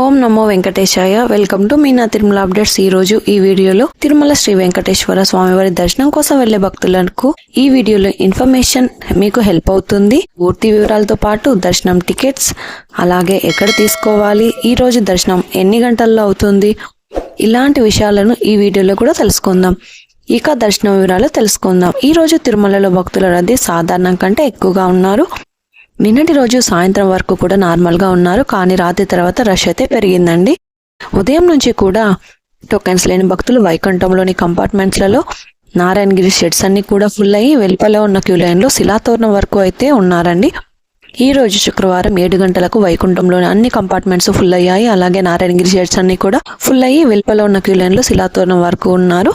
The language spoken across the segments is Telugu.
ఓం నమో వెంకటేశాయ. Welcome to Meena Tirumala updates ఈ రోజు ఈ వీడియోలో తిరుమల శ్రీ వెంకటేశ్వర స్వామివారి దర్శనం కోసం వెళ్ళే భక్తులకు ఈ వీడియోలో ఇన్ఫర్మేషన్ మీకు హెల్ప్ అవుతుంది. పూర్తి వివరాలతో పాటు దర్శనం టికెట్స్ అలాగే ఎక్కడ తీసుకోవాలి ఈ రోజు దర్శనం ఎన్ని గంటల్లో అవుతుంది ఇలాంటి విషయాలను ఈ వీడియోలో కూడా తెలుసుకుందాం. ఇక దర్శన వివరాలు తెలుసుకుందాం. ఈ రోజు తిరుమలలో భక్తుల రద్దీ సాధారణం కంటే ఎక్కువగా ఉన్నారు. నిన్నటి రోజు సాయంత్రం వరకు కూడా నార్మల్గా ఉన్నారు కానీ రాత్రి తర్వాత రష్ అయితే పెరిగిందండి. ఉదయం నుంచి కూడా టోకెన్స్ లేని భక్తులు వైకుంఠంలోని కంపార్ట్మెంట్స్లలో నారాయణగిరి షెడ్స్ అన్ని కూడా ఫుల్ అయ్యి వెలుపల ఉన్న క్యూ లైన్లో శిలాతోరణం వరకు అయితే ఉన్నారండి. ఈ రోజు శుక్రవారం ఏడు గంటలకు వైకుంఠంలోని అన్ని కంపార్ట్మెంట్స్ ఫుల్ అయ్యాయి. అలాగే నారాయణగిరి షెడ్స్ అన్ని కూడా ఫుల్ అయ్యి వెలుపల ఉన్న క్యూ లైన్లో శిలాతోరణం వరకు ఉన్నారు.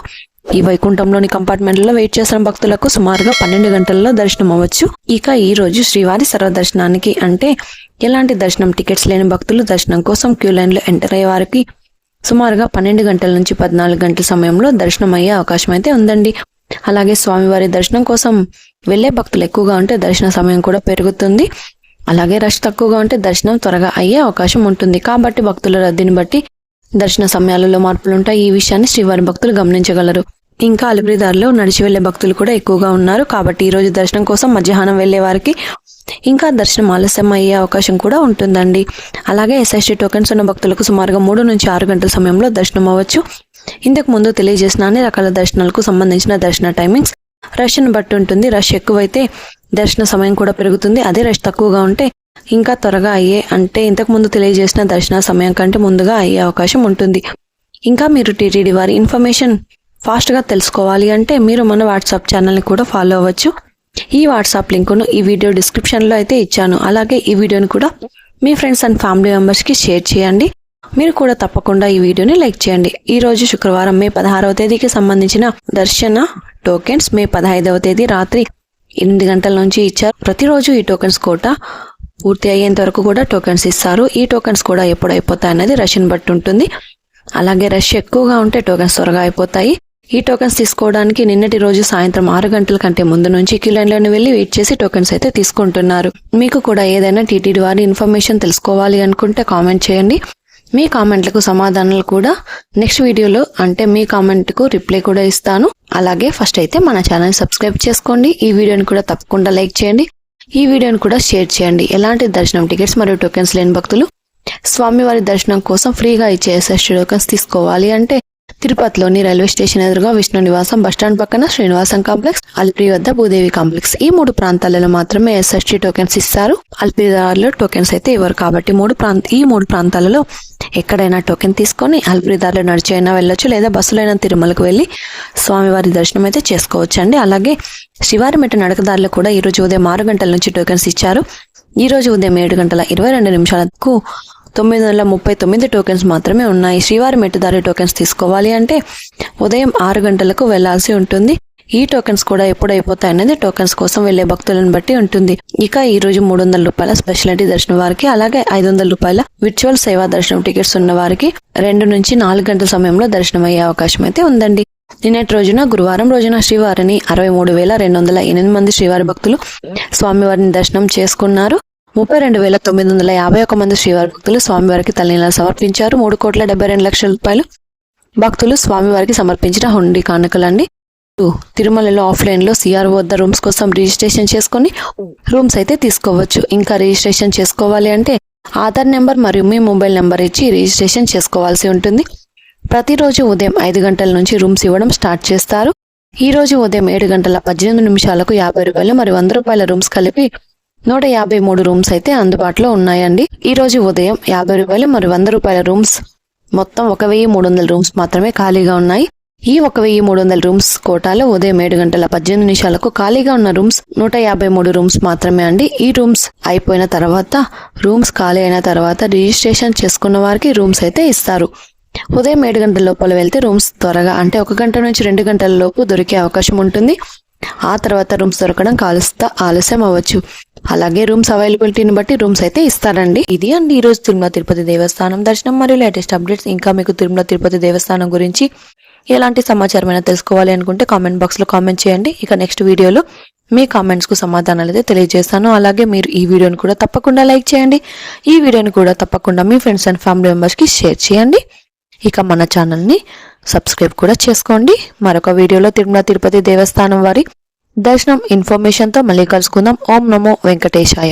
ఈ వైకుంఠంలోని కంపార్ట్మెంట్లలో వెయిట్ చేసిన భక్తులకు సుమారుగా పన్నెండు గంటల్లో దర్శనం అవ్వచ్చు. ఇక ఈ రోజు శ్రీవారి సర్వదర్శనానికి అంటే ఎలాంటి దర్శనం టికెట్స్ లేని భక్తులు దర్శనం కోసం క్యూ లైన్లో ఎంటర్ అయ్యే వారికి సుమారుగా పన్నెండు గంటల నుంచి పద్నాలుగు గంటల సమయంలో దర్శనం అయ్యే అవకాశం అయితే ఉందండి. అలాగే స్వామివారి దర్శనం కోసం వెళ్ళే భక్తులు ఎక్కువగా ఉంటే దర్శన సమయం కూడా పెరుగుతుంది. అలాగే రష్ తక్కువగా ఉంటే దర్శనం త్వరగా అయ్యే అవకాశం ఉంటుంది. కాబట్టి భక్తుల రద్దీని బట్టి దర్శన సమయాలలో మార్పులుంటాయి. ఈ విషయాన్ని శ్రీవారి భక్తులు గమనించగలరు. ఇంకా అలిపిరిదారిలో నడిచి వెళ్ళే భక్తులు కూడా ఎక్కువగా ఉన్నారు. కాబట్టి ఈ రోజు దర్శనం కోసం మధ్యాహ్నం వెళ్ళే వారికి ఇంకా దర్శనం ఆలస్యం అయ్యే అవకాశం కూడా ఉంటుందండి. అలాగే ఎస్ఎస్టీ టోకెన్స్ ఉన్న భక్తులకు సుమారుగా మూడు నుంచి ఆరు గంటల సమయంలో దర్శనం అవ్వచ్చు. ఇంతకు ముందు తెలియజేసిన అన్ని రకాల దర్శనాలకు సంబంధించిన దర్శన టైమింగ్స్. రష్ను బట్టి ఉంటుంది. రష్ ఎక్కువైతే దర్శన సమయం కూడా పెరుగుతుంది. అదే రష్ తక్కువగా ఉంటే ఇంకా త్వరగా అయ్యే అంటే ఇంతకు ముందు తెలియజేసిన దర్శన సమయం కంటే ముందుగా అయ్యే అవకాశం ఉంటుంది. ఇంకా మీరు టీటీడీ వారి ఇన్ఫర్మేషన్ ఫాస్ట్గా తెలుసుకోవాలి అంటే మీరు మన వాట్సాప్ ఛానల్ని కూడా ఫాలో అవ్వచ్చు. ఈ వాట్సాప్ లింకును ఈ వీడియో డిస్క్రిప్షన్లో అయితే ఇచ్చాను. అలాగే ఈ వీడియోని కూడా మీ ఫ్రెండ్స్ అండ్ ఫ్యామిలీ మెంబర్స్కి షేర్ చేయండి. మీరు కూడా తప్పకుండా ఈ వీడియోని లైక్ చేయండి. ఈ రోజు శుక్రవారం మే పదహారవ తేదీకి సంబంధించిన దర్శన టోకెన్స్ మే పదహైదవ తేదీ రాత్రి ఎనిమిది గంటల నుంచి ఇచ్చారు. ప్రతిరోజు ఈ టోకెన్స్ కోట పూర్తి అయ్యేంత వరకు కూడా టోకెన్స్ ఇస్తారు. ఈ టోకెన్స్ కూడా ఎప్పుడు అయిపోతాయి అనేది రష్ని బట్టి ఉంటుంది. అలాగే రష్ ఎక్కువగా ఉంటే టోకెన్స్ త్వరగా అయిపోతాయి. ఈ టోకెన్స్ తీసుకోవడానికి నిన్నటి రోజు సాయంత్రం ఆరు గంటల కంటే ముందు నుంచి క్యూ లైన్లోనే వెళ్ళి వెయిట్ చేసి టోకెన్స్ అయితే తీసుకుంటున్నారు. మీకు కూడా ఏదైనా టీటీడీ వారి ఇన్ఫర్మేషన్ తెలుసుకోవాలి అనుకుంటే కామెంట్ చేయండి. మీ కామెంట్లకు సమాధానాలు కూడా నెక్స్ట్ వీడియోలో అంటే మీ కామెంట్కు రిప్లై కూడా ఇస్తాను. అలాగే ఫస్ట్ అయితే మన ఛానల్ సబ్స్క్రైబ్ చేసుకోండి. ఈ వీడియోని కూడా తప్పకుండా లైక్ చేయండి. ఈ వీడియోని కూడా షేర్ చేయండి. ఎలాంటి దర్శనం టికెట్స్ మరియు టోకెన్స్ లేని భక్తులు స్వామివారి దర్శనం కోసం ఫ్రీగా ఇచ్చే ఎస్ఎస్టీ టోకెన్స్ తీసుకోవాలి అంటే తిరుపతిలోని రైల్వే స్టేషన్ ఎదురుగా విష్ణు నివాసం బస్టాండ్ పక్కన శ్రీనివాసం కాంప్లెక్స్ అల్పిరి వద్ద భూదేవి కాంప్లెక్స్. ఈ మూడు ప్రాంతాలలో మాత్రమే ఎస్ఎస్టీ టోకెన్స్ ఇస్తారు. అల్పిరిదారులో టోకెన్స్ అయితే ఇవ్వరు కాబట్టి మూడు ప్రాంత ఈ మూడు ప్రాంతాలలో ఎక్కడైనా టోకెన్ తీసుకొని అల్పిదారులు నడిచి అయినా వెళ్ళొచ్చు లేదా బస్సులైనా తిరుమలకు వెళ్ళి స్వామివారి దర్శనం అయితే చేసుకోవచ్చు అండి అలాగే శ్రీవారి మెట్ట నడకదారులు కూడా ఈ రోజు ఉదయం ఆరు గంటల నుంచి టోకెన్స్ ఇచ్చారు. ఈ రోజు ఉదయం ఏడు గంటల ఇరవై రెండు నిమిషాలకు తొమ్మిది వందల ముప్పై తొమ్మిది టోకెన్స్ మాత్రమే ఉన్నాయి. శ్రీవారి మెట్టుదారి టోకెన్స్ తీసుకోవాలి అంటే ఉదయం ఆరు గంటలకు వెళ్ళాల్సి ఉంటుంది. ఈ టోకెన్స్ కూడా ఎప్పుడు అయిపోతాయి అనేది టోకెన్స్ కోసం వెళ్ళే భక్తులను బట్టి ఉంటుంది. ఇక ఈ రోజు మూడు వందల రూపాయల స్పెషాలిటీ దర్శనం వారికి అలాగే ఐదు వందల రూపాయల విర్చువల్ సేవా దర్శనం టికెట్స్ ఉన్న వారికి రెండు నుంచి నాలుగు గంటల సమయంలో దర్శనం అయ్యే అవకాశం అయితే ఉందండి. నిన్నటి రోజున గురువారం రోజున శ్రీవారిని అరవై మూడు వేల రెండు వందల ఎనిమిది మంది శ్రీవారి భక్తులు స్వామివారిని దర్శనం చేసుకున్నారు. ముప్పై రెండు వేల తొమ్మిది వందల యాభై ఒక మంది శ్రీవారి భక్తులు స్వామివారికి తల్లిలా సమర్పించారు. మూడు కోట్ల డెబ్బై రెండు లక్షల రూపాయలు భక్తులు స్వామివారికి సమర్పించిన హుండీ కానుకలండి. తిరుమలలో ఆఫ్లైన్లో సిఆర్ వద్ద రూమ్స్ కోసం రిజిస్ట్రేషన్ చేసుకొని రూమ్స్ అయితే తీసుకోవచ్చు. ఇంకా రిజిస్ట్రేషన్ చేసుకోవాలి అంటే ఆధార్ నెంబర్ మరియు మీ మొబైల్ నెంబర్ ఇచ్చి రిజిస్ట్రేషన్ చేసుకోవాల్సి ఉంటుంది. ప్రతిరోజు ఉదయం ఐదు గంటల నుంచి రూమ్స్ ఇవ్వడం స్టార్ట్ చేస్తారు. ఈ రోజు ఉదయం ఏడు గంటల పద్దెనిమిది నిమిషాలకు యాభై రూపాయలు మరియు వంద రూపాయల రూమ్స్ కలిపి నూట యాభై మూడు రూమ్స్ అయితే అందుబాటులో ఉన్నాయండి. ఈ రోజు ఉదయం యాభై రూపాయలు మరియు వంద రూపాయల రూమ్స్. మొత్తం ఒక వెయ్యి మూడు వందల రూమ్స్ మాత్రమే ఖాళీగా ఉన్నాయి. ఈ ఒక వెయ్యి మూడు వందల రూమ్స్ కోటాలో ఉదయం ఏడు గంటల పద్దెనిమిది నిమిషాలకు ఖాళీగా ఉన్న రూమ్స్ నూట యాభై మూడు రూమ్స్ మాత్రమే అండి. ఈ రూమ్స్ అయిపోయిన తర్వాత రూమ్స్ ఖాళీ అయిన తర్వాత రిజిస్ట్రేషన్ చేసుకున్న వారికి రూమ్స్ అయితే ఇస్తారు. ఉదయం ఏడు గంటల లోపల వెళ్తే రూమ్స్ త్వరగా అంటే ఒక గంట నుంచి రెండు గంటల లోపు దొరికే అవకాశం ఉంటుంది. ఆ తర్వాత రూమ్స్ దొరకడం కాలుస్తా ఆలస్యం అవ్వచ్చు. అలాగే రూమ్స్ అవైలబిలిటీని బట్టి రూమ్స్ అయితే ఇస్తారండి. ఇది అండి ఈరోజు తిరుమల తిరుపతి దేవస్థానం. దర్శనం మరియు లేటెస్ట్ అప్డేట్స్ ఇంకా మీకు తిరుమల తిరుపతి దేవస్థానం గురించి ఎలాంటి సమాచారమైనా తెలుసుకోవాలి అనుకుంటే కామెంట్ బాక్స్లో కామెంట్ చేయండి. ఇక నెక్స్ట్ వీడియోలో మీ కామెంట్స్కు సమాధానాలు అయితే తెలియజేస్తాను. అలాగే మీరు ఈ వీడియోని కూడా తప్పకుండా లైక్ చేయండి. ఈ వీడియోని కూడా తప్పకుండా మీ ఫ్రెండ్స్ అండ్ ఫ్యామిలీ మెంబర్స్కి షేర్ చేయండి. ఇక మన ఛానల్ని సబ్స్క్రైబ్ కూడా చేసుకోండి. మరొక వీడియోలో తిరుమల తిరుపతి దేవస్థానం వారి దర్శనం ఇన్ఫర్మేషన్తో మళ్ళీ కలుసుకుందాం. ఓం నమో వెంకటేశాయ.